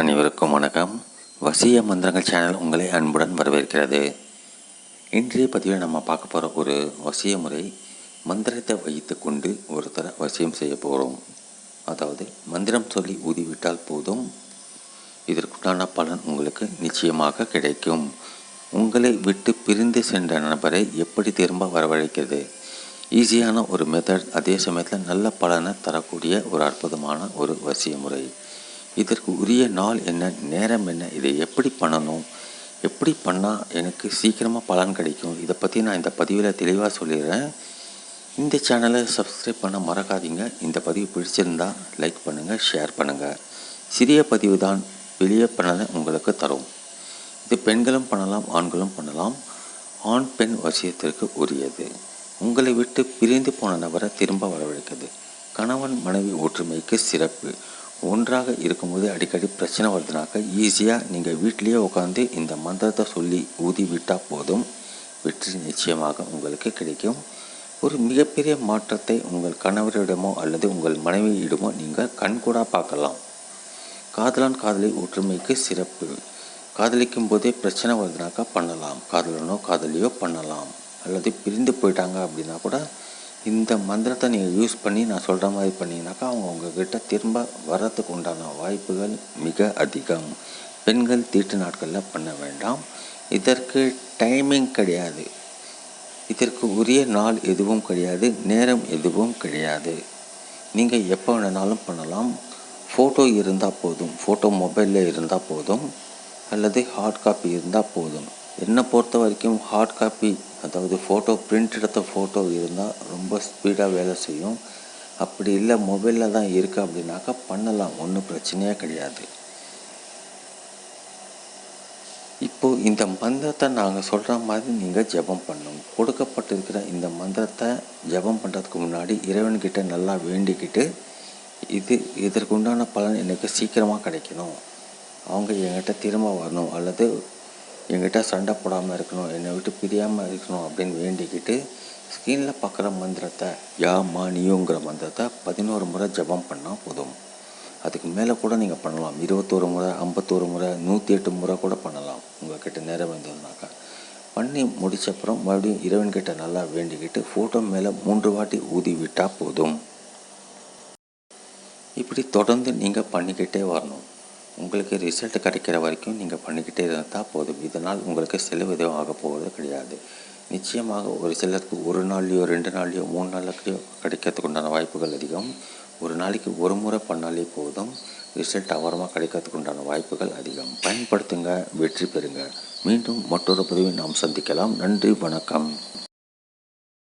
அனைவருக்கும் வணக்கம். வசிய மந்திரங்கள் சேனல் உங்களை அன்புடன் வரவேற்கிறது. இன்றைய பதிவில் நம்ம பார்க்க போகிற ஒரு வசிய முறை மந்திரத்தை வைத்து கொண்டு ஒருத்தரை வசியம் செய்ய போகிறோம் அதாவது மந்திரம் சொல்லி ஊதிவிட்டால் போதும். இதற்குண்டான பலன் உங்களுக்கு நிச்சயமாக கிடைக்கும். உங்களை விட்டு பிரிந்து சென்ற நபரை எப்படி திரும்ப வரவழைக்கிறது? ஈஸியான ஒரு மெத்தட் அதே சமயத்தில் நல்ல பலனை தரக்கூடிய ஒரு அற்புதமான ஒரு வசிய முறை. இதற்கு உரிய நாள் என்ன நேரம் என்ன இதை எப்படி பண்ணணும் எப்படி பண்ணால் எனக்கு சீக்கிரமாக பலன் கிடைக்கும் இதை பற்றி நான் இந்த பதிவில் தெளிவாக சொல்லிடுறேன். இந்த சேனலை சப்ஸ்கிரைப் பண்ண மறக்காதீங்க. இந்த பதிவு பிடிச்சிருந்தா லைக் பண்ணுங்கள் ஷேர் பண்ணுங்கள் சிறிய பதிவு தான் வெளியே பண்ணலை உங்களுக்கு தரும். இது பெண்களும் பண்ணலாம் ஆண்களும் பண்ணலாம். ஆண் பெண் வசியத்திற்கு உரியது. உங்களை விட்டு பிரிந்து போன நபரை திரும்ப வரவழைக்குது கணவன் மனைவி ஒற்றுமைக்கு சிறப்பு. ஒன்றாக இருக்கும்போது அடிக்கடி பிரச்சனை வருதுனாக்க ஈஸியாக நீங்கள் வீட்டிலேயே உட்காந்து இந்த மந்திரத்தை சொல்லி ஊதி விட்டால் போதும். வெற்றி நிச்சயமாக உங்களுக்கு கிடைக்கும். ஒரு மிகப்பெரிய மாற்றத்தை உங்கள் கணவரிடமோ அல்லது உங்கள் மனைவியிடமோ நீங்கள் கண்கூடாக பார்க்கலாம். காதலான் காதலி ஒற்றுமைக்கு சிறப்பு. காதலிக்கும் போதே பிரச்சனை வருதுனாக்கா பண்ணலாம். காதலனோ காதலியோ பண்ணலாம். அல்லது பிரிந்து போயிட்டாங்க அப்படின்னா கூட இந்த மந்திரத்தை நீங்கள் யூஸ் பண்ணி நான் சொல்கிற மாதிரி பண்ணிங்கனாக்கா அவங்க உங்ககிட்ட திரும்ப வர்றதுக்கு உண்டான வாய்ப்புகள் மிக அதிகம். பெண்கள் தீட்டு நாட்களில் பண்ண வேண்டாம். இதற்கு டைமிங் கிடையாது. இதற்கு உரிய நாள் எதுவும் கிடையாது. நேரம் எதுவும் கிடையாது. நீங்கள் எப்போ வேணுனாலும் பண்ணலாம். ஃபோட்டோ இருந்தால் போதும். ஃபோட்டோ மொபைலில் இருந்தால் போதும். அல்லது ஹார்ட் காப்பி இருந்தால் போதும். என்னை பொறுத்த வரைக்கும் ஹார்ட் காப்பி அதாவது ஃபோட்டோ பிரிண்ட் எடுத்த ஃபோட்டோ இருந்தால் ரொம்ப ஸ்பீடாக வேலை செய்யும். அப்படி இல்லை மொபைலில் தான் இருக்குது அப்படின்னாக்கா பண்ணலாம் ஒன்றும் பிரச்சனையே கிடையாது. இப்போது இந்த மந்திரத்தை நாங்கள் சொல்கிற மாதிரி நீங்கள் ஜெபம் பண்ணணும் கொடுக்கப்பட்டிருக்கிற இந்த மந்திரத்தை ஜெபம் பண்ணுறதுக்கு முன்னாடி இறைவன்கிட்ட நல்லா வேண்டிக்கிட்டு இது இதற்கு உண்டான பலன் எனக்கு சீக்கிரமாக கிடைக்கணும். அவங்க என்கிட்ட திரும்ப வரணும் அல்லது என்கிட்ட சண்டை போடாமல் இருக்கணும் என்னை விட்டு பிரியாமல் இருக்கணும் அப்படின்னு வேண்டிக்கிட்டு ஸ்க்ரீனில் பார்க்குற மந்திரத்தை யா மானியோங்கிற மந்திரத்தை பதினோரு முறை ஜபம் பண்ணால் போதும். அதுக்கு மேலே கூட நீங்கள் பண்ணலாம். இருபத்தோரு முறை ஐம்பத்தோரு முறை நூற்றி எட்டு முறை கூட பண்ணலாம். உங்கள்கிட்ட நேரம் வந்ததுனாக்கா பண்ணி முடிச்சப்புறம் மறுபடியும் இறைவன்கிட்ட நல்லா வேண்டிக்கிட்டு ஃபோட்டோ மேலே மூன்று வாட்டி ஊதி விட்டால் போதும். இப்படி தொடர்ந்து நீங்கள் பண்ணிக்கிட்டே வரணும். உங்களுக்கு ரிசல்ட் கிடைக்கிற வரைக்கும் நீங்கள் பண்ணிக்கிட்டே இருந்தால் போதும். இதனால் உங்களுக்கு செலவு எதுவும் ஆக போவது கிடையாது. நிச்சயமாக ஒரு சிலருக்கு ஒரு நாள்லையோ ரெண்டு நாள்லையோ மூணு நாளைக்கோ கிடைக்கிறதுக்கு உண்டான வாய்ப்புகள் அதிகம். ஒரு நாளைக்கு ஒரு முறை பண்ணாலே போதும். ரிசல்ட் அவரமாக கிடைக்கிறதுக்கு உண்டான வாய்ப்புகள் அதிகம். பயன்படுத்துங்க வெற்றி பெறுங்க. மீண்டும் மற்றொரு பதிவை நாம் சந்திக்கலாம். நன்றி வணக்கம்.